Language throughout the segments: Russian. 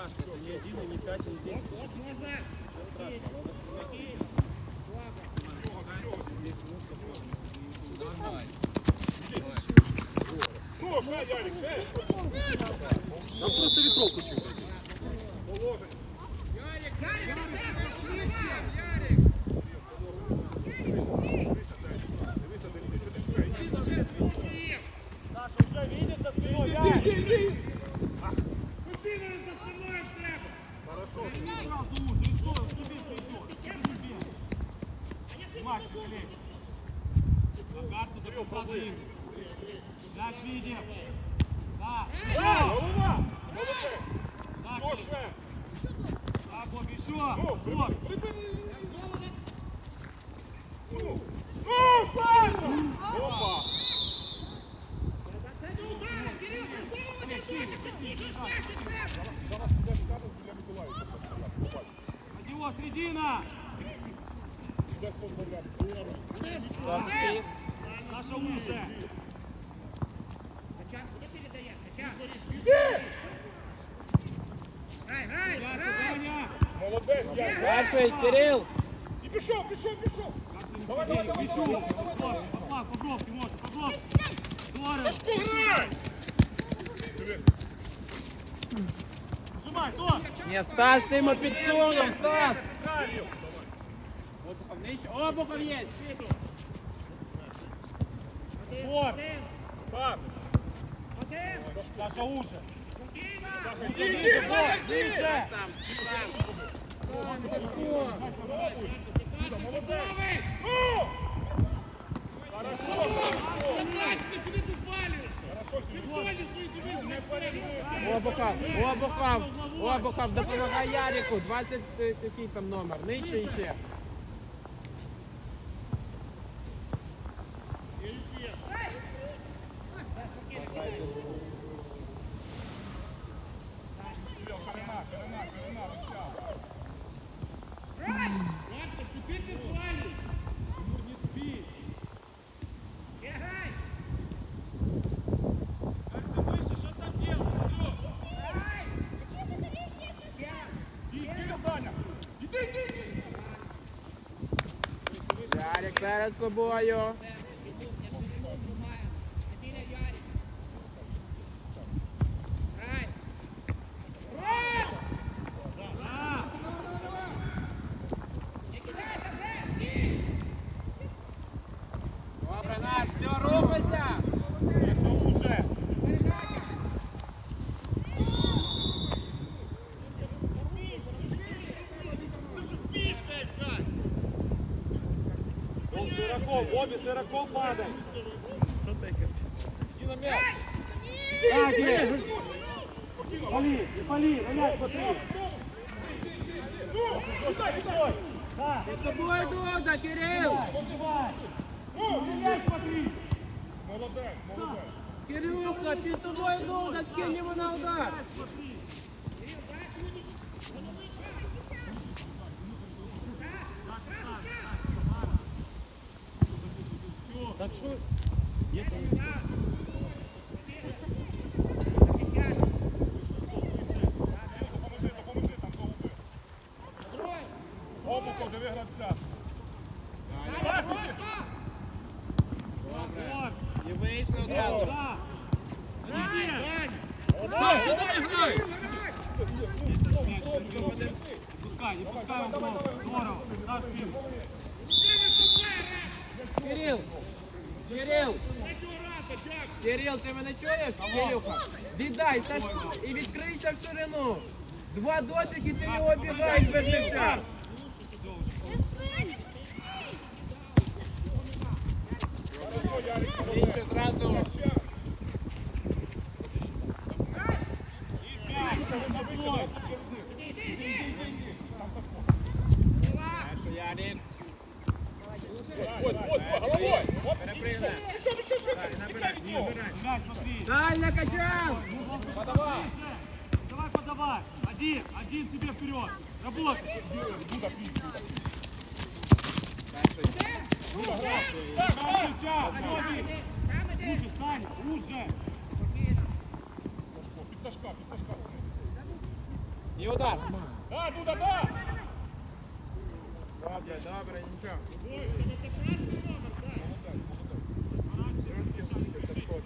страшно, это не один, и не пять, и не десять. Вот можно. Такие. Такие. Слабо. Нам просто ветровку чуть Ярик, назад, пошвидше. Саша я. Перший, Кирил. І пішов, пішов, пішов. Давай, давай, давай, Мячу. давай, давай, давай. Поплав, по бровке, может, по бровке. Здорово. Пограй! Нажимай, Тор. Ні, Стас ти йому підсунув, Стас. Правильно. Обухов нижче. Обухов є. Один, Вот. один, Так. один. Саша уже. Спокійно. Іди, іди, Саша, іди! Уже. Обухав, обухав, обухав, допомагай Ярику, 20 е, який там номер, нижче і ще. Para de boa aí, ó. Дуда, Кирил. Молодець, молодець. Кирюха, під тобою Дуда, скинь йому на удар. Так что? Допоможи, ти мене чуєш? Кирюха. Віддай Сашку і відкрийся в ширину. Два дотики, ти його бігаєш без м'яча. Нижче зразу. Перший Ярик. Вот, вот, головой. Оп, Дально качал! Подавай! Давай подавай! Один, один тебе вперед! Работай! Уже, Саня, уже! Пиццашка, пиццашка! Не удар! Да, Дуда, да! Да, дядя, добре, ничего. Бойся, это красный номер, да!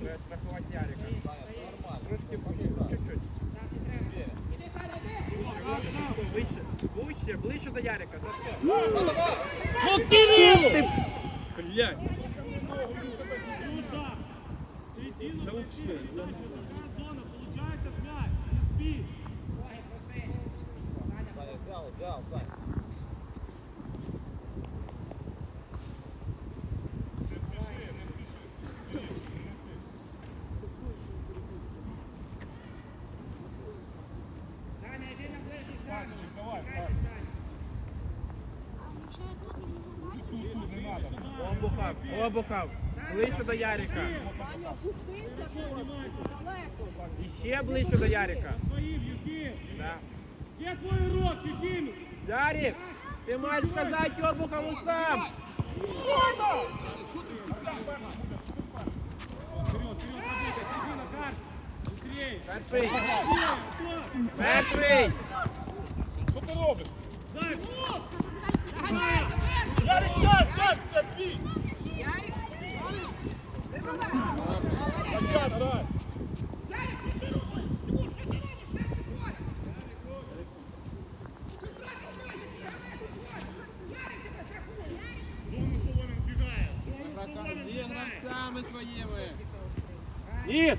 Треба страхувати Ярика. Трошки чуть-чуть. Ближче, ближче, ближче до Ярика. За що? ти! Блядь! Світіно, Обухав, обухав. Ближче до Ярика. І ще ближче до Ярика. Да. Где твой урок, Евгений? Ярик, ти маєш сказати Обухову сам. Перший, перший. Що ти робиш? Дай! Низ!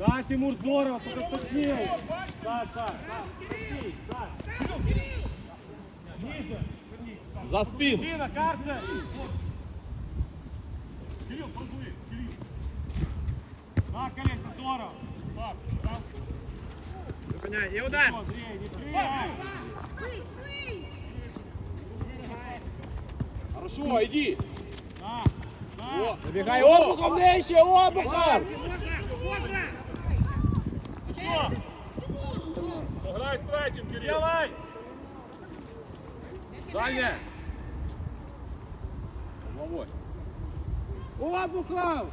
Да, Тимур, здорово, только точнее. Да, да, да. Ниже. За спин. Дина, карте. Кирилл, позволи, Кирилл. На колеса, здорово. Так, так. Выполняй, и удар. Хорошо, иди. Да, да. О, набегай обухом, Лещи, обухом. этим, Кирилл. Давай! Дальняя! Головой. Увагу уклав!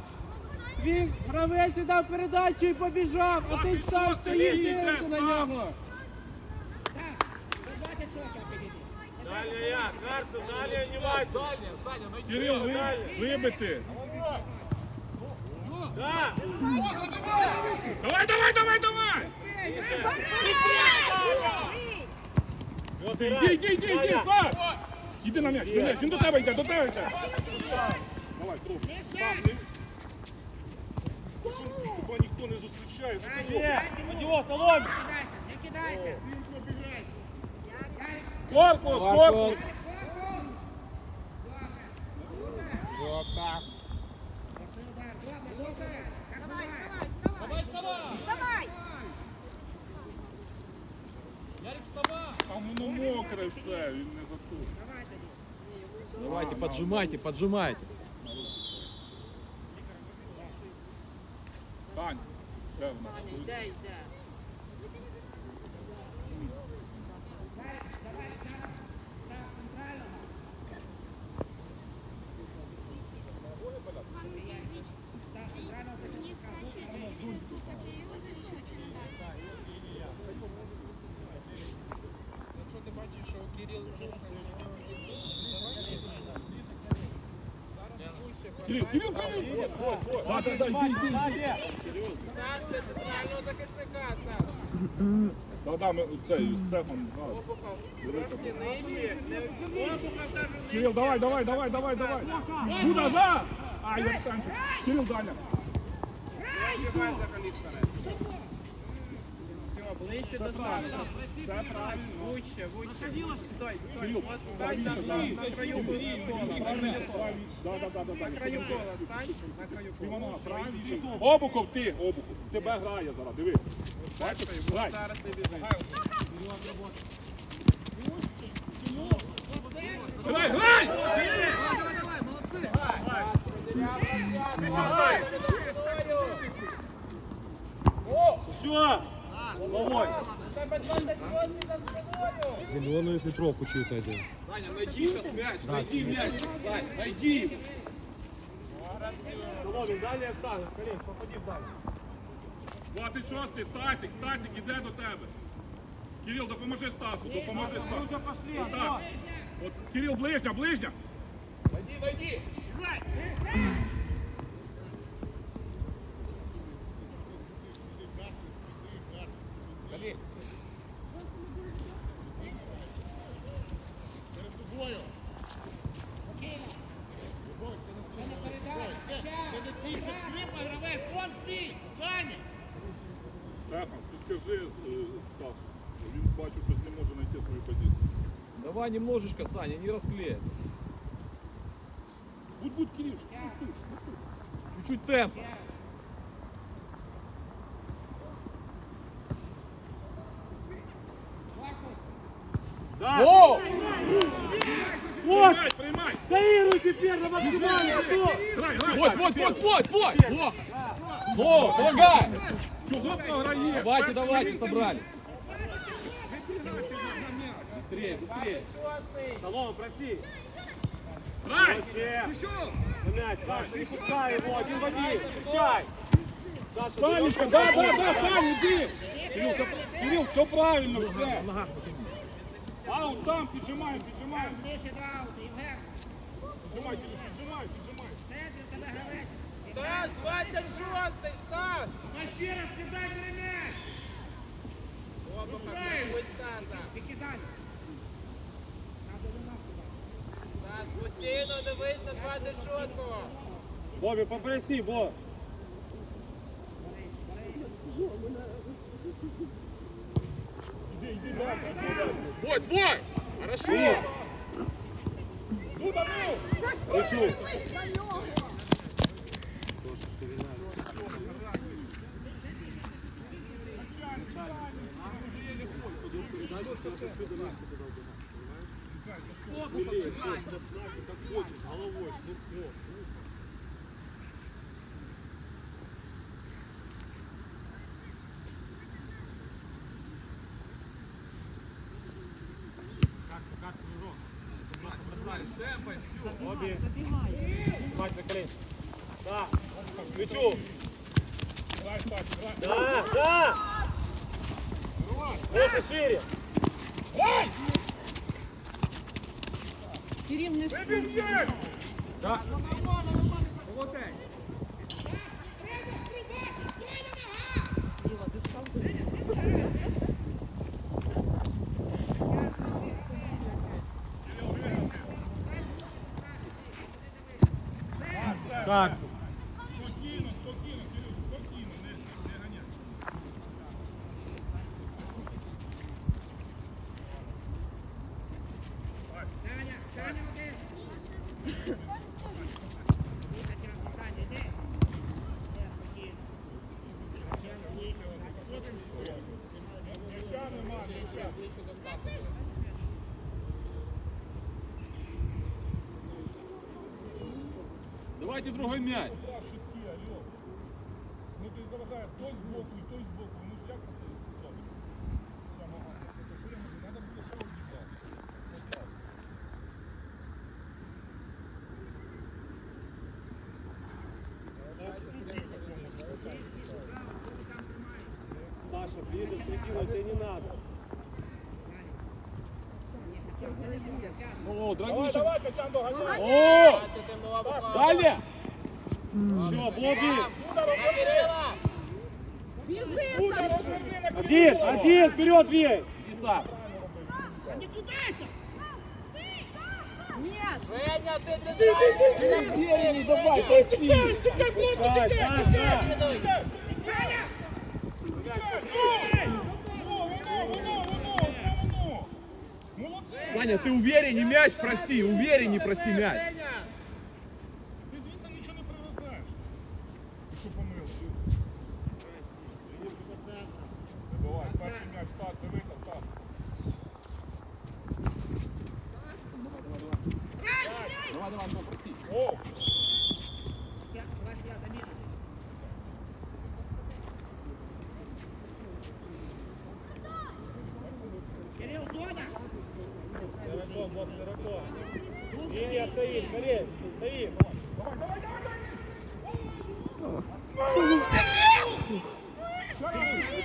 Він гравець дав передачу і побіжав, а ти став стоїш на нього. Дальняя, Карцев, дальняя, внимательно. Дальняя, Саня, найди. Кирилл, вы, выбиты. Да! Давай, давай, давай, давай! Вот Іди, іди, іди, іди, Саш! Іди на м'яч, на м'яч, він до тебе йде, до тебе йде! Давай, труп. Сам не... Тебе ніхто не зустрічає, що ти робиш? Нет, на него, Соломин! Не кидайся, не кидайся. Ярик, Корпус, корпус! Давайте, поджимайте, поджимайте. Тань, де вона? Давай, так, так, центрально. Так, центрально захисника. Якщо ти бачиш, що Кирил вже Кирил, Кирил, Кирил! Да, да, да, йди, йди, йди. Сзади! Ставте центрального захисника, Да-да, ми цей Стефан. да. Обухов трошки нижче. Не Обухов даже Кирил, давай, давай, давай, давай, давай. Куда, да? А, я танчик. Кирил, Даня. Ближче до стану. Це правильно. Вище, вище. Стой, стой. Стой на, краю кола. Да, На краю кола стань. На краю кола. Обухов ти, Обухов. Тебе грає зараз, дивись. Бачиш? Грай. Зараз ти біжиш. Грай, грай! Давай, давай, молодці! Грай! Ти що стоїш? О! Що? Спиною. Зеленую фильтровку чью-то один. Саня, найди сейчас мяч, найди мяч. Сань, найди. Соломін, далі штанга. Колись, попади в далі. 26-й, Стасик, Стасик, іде до тебе. Кирил, допоможи Стасу, допоможи Стасу. Вже пошли, Так. От, Кирил, ближня, ближня. Найди, найди. Стефан, Немножечко, Саня, не расклеится. Будь, будь, тут? Чуть-чуть темпа. Да. О! Приймай, приймай! Доигруй теперь на грай! Вот, вот, вот, вот, вот! Во! Во, помогай! Програє? Давайте, давайте, собрались Быстрее, быстрее. Солома, проси. Грай! Ще. Мяч, Саша, не пускай его, один в один. Встречай. Саша, Санечка, да, да, да, Сань, іди! Кирил, все, Кирил, все правильно, все. Аут там, піджимаємо, піджимаємо. Ближче до ауту, Євген. Піджимай, Кирил, піджимай, піджимай. В центрі тебе гравець. Стас, 26 Стас. А ще раз кидай перем'яч. Обухов, ось Стаса. Викидай. Постійно дивись на 26-го. Бобі, попроси, Боб. Вот, вот! Хорошо! Кричу. Бобі. Мать на колени. Да. Кричу. Грай, Стас, грай. Да, да. Это шире. Грай! Кирил, не Вибір м'яч! Так. Давайте другой мяч. Два шибки, алло. Ну ти заважає той збоку і той збоку. Ну ж як це зробити? Там, ага, це що я можу? Надо було ще обіцяти. Ось так. Саша, ближе к середину, тебе не надо. О, Давай, Драгуша. давай, Качан, доганяй. О! 20 Обухов. Далее! Все, Бобі. Удар, розверни! Кирила. біжи, Удар, Саша. розверни! на Один, Кирилова. один, вперед, две. Іди сам. Да не кидайся! Нет. Женя, ти центральний. Уверенней давай, проси. Сай, Саша. Саня! Воно, воно, воно, воно, це воно. Молодець. Саня, ти уверенней м'яч проси, уверенней проси м'яч.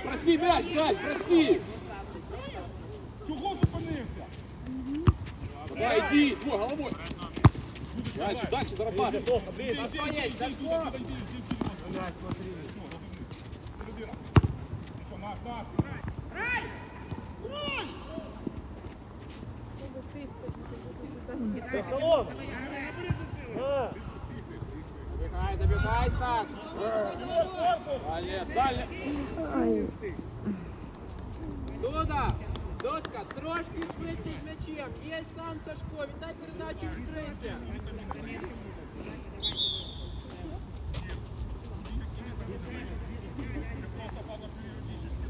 Проси м'яч, Сань, проси. чого зупинився? Давай, иди, твой, головой. Дальше, дальше, зарабатывай. Плохо, ближе. Понять, да что? Середина. Ну що, наш, наш. Рай! Вон! Салон. А, Добегай, добегай, Стас. Далее, далее. Дуда, Дудка, трошки швидше з м'ячем. Є сам Сашко, віддай передачу, відкрийся.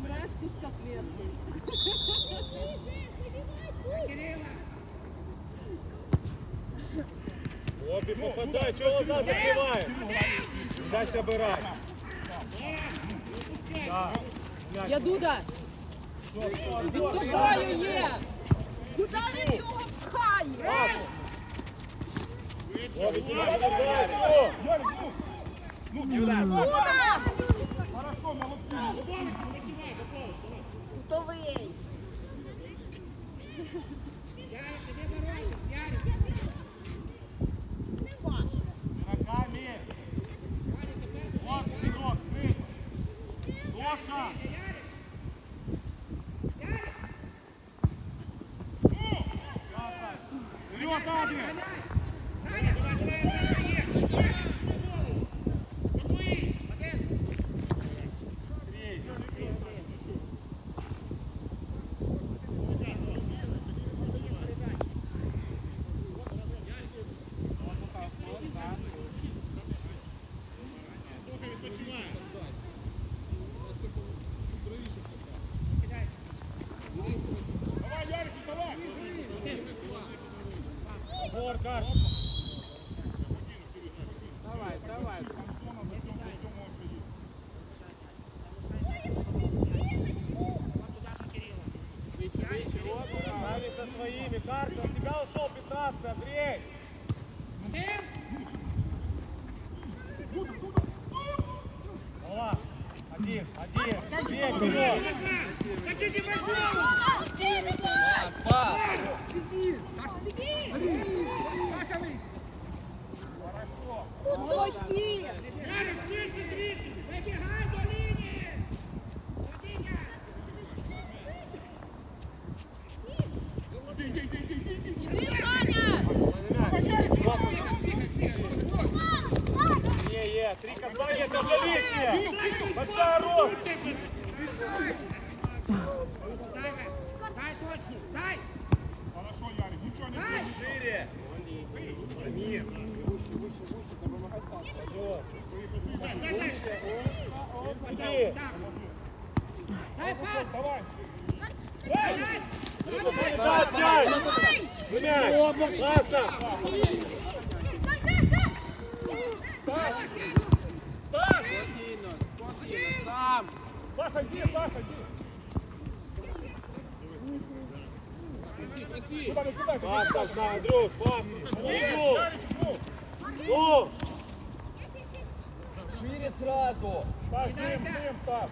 Мрашки с котлеткой. Кирилла! тобі попадай, чого за закриває? Дай забирай. Я дуда. Відкопаю є. Куди він його пхає? Дуда! Хорошо, молодці. Готовий. Один, один. Один, вперед. Хотите в голову! Молодці! Ярик, смейся зритель! Выбегай до линии! Один, Іди, Саня! Не, е, три касания, это уже лишнее. Большая рост. Дай, дай точно! Дай! Хорошо, Ярик, нічого не Дай! Шире. Дай, дай, дай! Паса. Сам. Саша, йди, Саша, йди. Проси, проси. Куди не кидай, куди Пас, пас, Андрюш, пас. Ну. Ну. Шире сразу. Стас, з ним, з ним, Стас.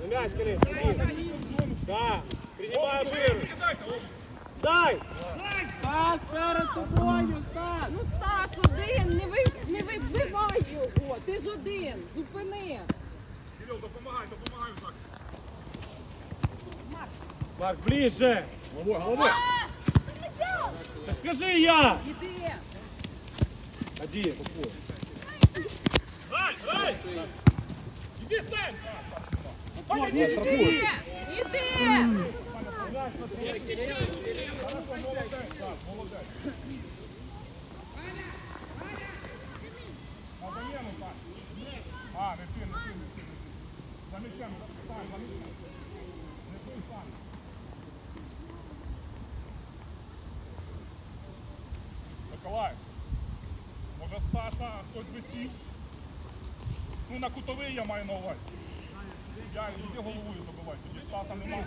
На мяч, иди. Да. Принимай о. Дай. Стас, перед тобою, Стас. Ну, Стас, один, не, ви, не вибивай його, ти ж один, зупини. Кирил, допомагай, допомагай так. Марк, ближе. Головой, головой. Так скажи я. Іди. Один, успокой. Ай, ай! Іди. Іди. На замену, так. А, не ти, не ти, не ти. За м'ячем, стань, за м'ячем. Не ти, стань. Миколай, може Стаса хтось би сів? Ну на кутовий я маю на увазі. Я йди головою забивай, тоді Стаса немає.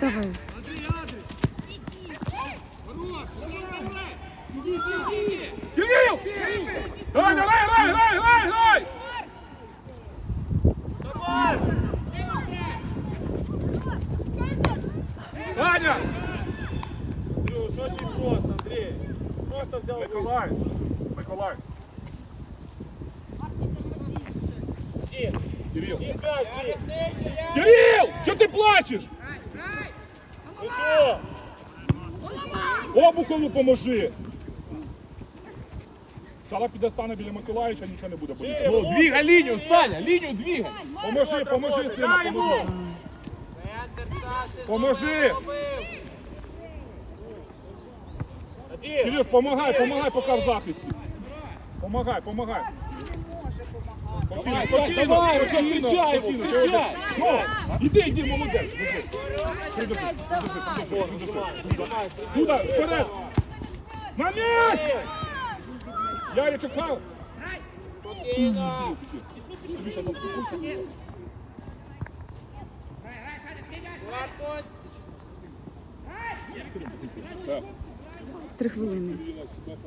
Давай. хочеш? Обухову поможи! Сара піде біля Миколаївича, нічого не буде боліти. Ну, двігай лінію, Саня, лінію двігай. Поможи, поможи, сина, поможи. Поможи! Кирюш, помагай, помагай, поки в захисті. Помагай, помагай. Спокійно, спокійно, давай, спокійно, вже встречай його, спокійно. встречай. Ну, Іди, іди, молодець. Іди. Давай. Куда? Вперед! На м'яч! Ярі, чекав! Спокійно. Міша, заспокойся. Корпус. Так. Три хвилини. Кирила сюди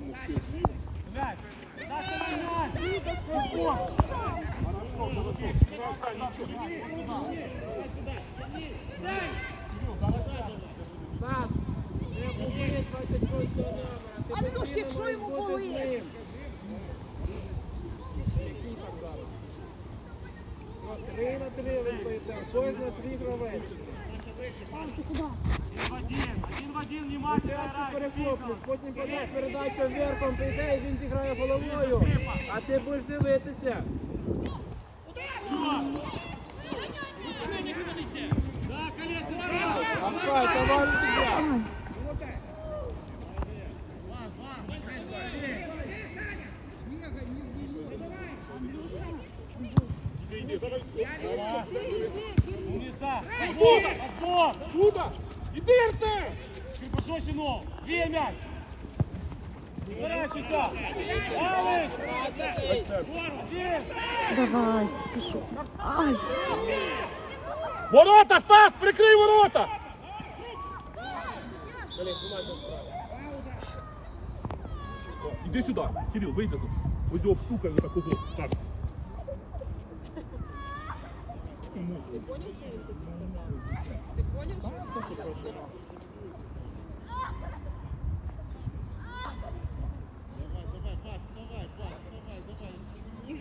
Андрюш, якщо йому були. Три на три випити, сорок на три гравець. Один в один, внимательно перехоплюєш, потім подаєш передачу верхом, прийде і він зіграє головою, а ти будеш дивитися. Іди, Артем! Чуть пошел, ну. Две мяч. Не ворачивайся. Алыш. Один. Давай. Пішов. Ай. Ворота, Стас, прикрий ворота! Іди сюди, Кирил, вийди за. Ось його псука за такого. Так. Кирюша, стукай ти как? Він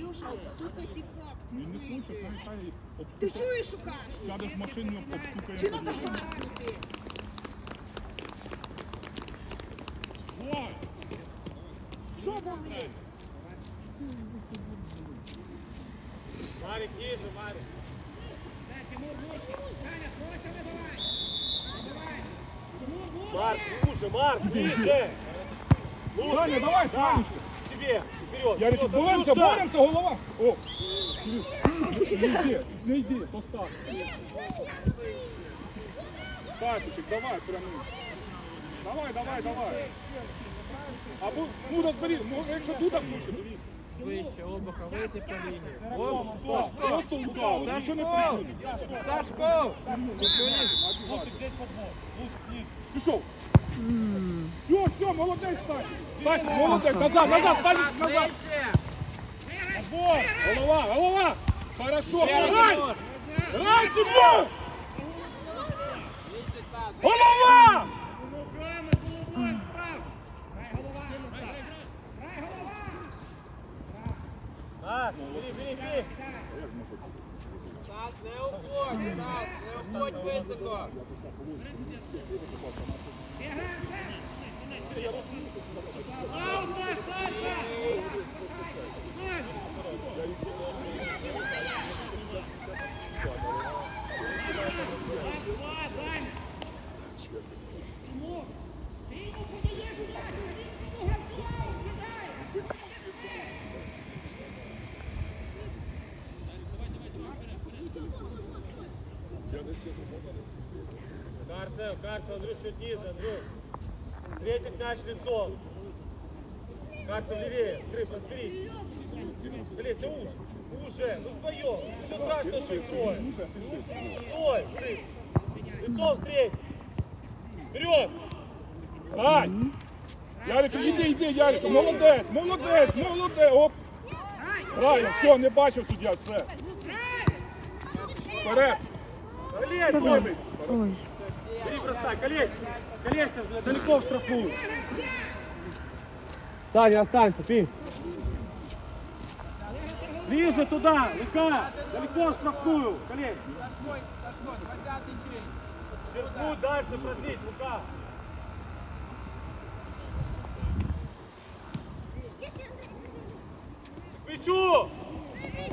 не хоче, хай хай Ти обстукає. чуєш, шукаєш? Сяде в машину, обстукає. Чи надо гнати? Що болить? Марик, ниже, Марик. Марк, уже, Марк, ниже. Саня, давай, Санечка. Себе, вперед. Яричек, Кто-то боремося, душа. боремося, голова. О, Кирил, не йди, не йди, постав. Сашечек, давай, прямо. Давай, давай, давай. Або, ну розбери, ну, якщо туди хоче, дивіться. Вище, обуха, вийти по лінії. О, Оп, Стас, просто удар, нічого не придумай. Сашко! Лучик здесь футбол. Лучик ниже. Пішов. Все, все, молодець, Стасик. Стасик, молодець, назад, назад, Стасик, назад. Отбор. Голова, голова. Хорошо, Сім'я! Нижче, Стас. Голова! Руками, головою став. Грай голова, став. Грай голова. Так, бери, бери, бери. Стас, не уходь, Стас, не уходь високо. Аут, Саш, Саша. Два, Карцев, Карцев, Андрюш, чуть ниже, Андрюш. Третий мяч лицом. Карцев левее, скрып, разбери. Олеся, уж, уже, ну вдвоем. Ничего страшного, что их трое. Стой, скрып. Лицом встреть. Вперед! Грай! Ярику, іди, іди, Ярику, молодець, молодець, молодець, оп! Грай, все, не бачив суддя, все. Вперед! Добрий. Ой. Бросай, Колесь. Колесь, далеко в штрафную. Саня, останься, ты. Ближе туда, Лука. Далеко в штрафную, Колесь. Сашко, Сашко, 20-й чин. Вверху дальше продлить, Лука. Мячу!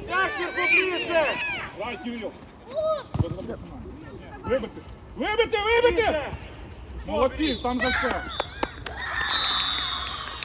Мяч вверху ближе! Грай, Кирил! Вибити! Вибити, вибити! Молодці, там за все!